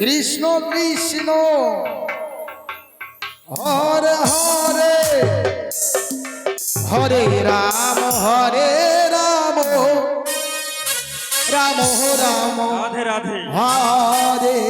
Krishna Krishna. Hare Hare. Hare Ram Hare Ram. Ram Ram. Radhe Radhe. Hare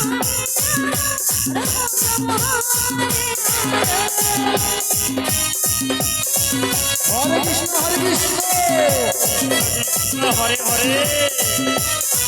Hare Krishna Hare Krishna. Hare Hare.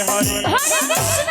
Hare Hare Hare Krishna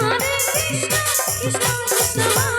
Hare Hare Krishna,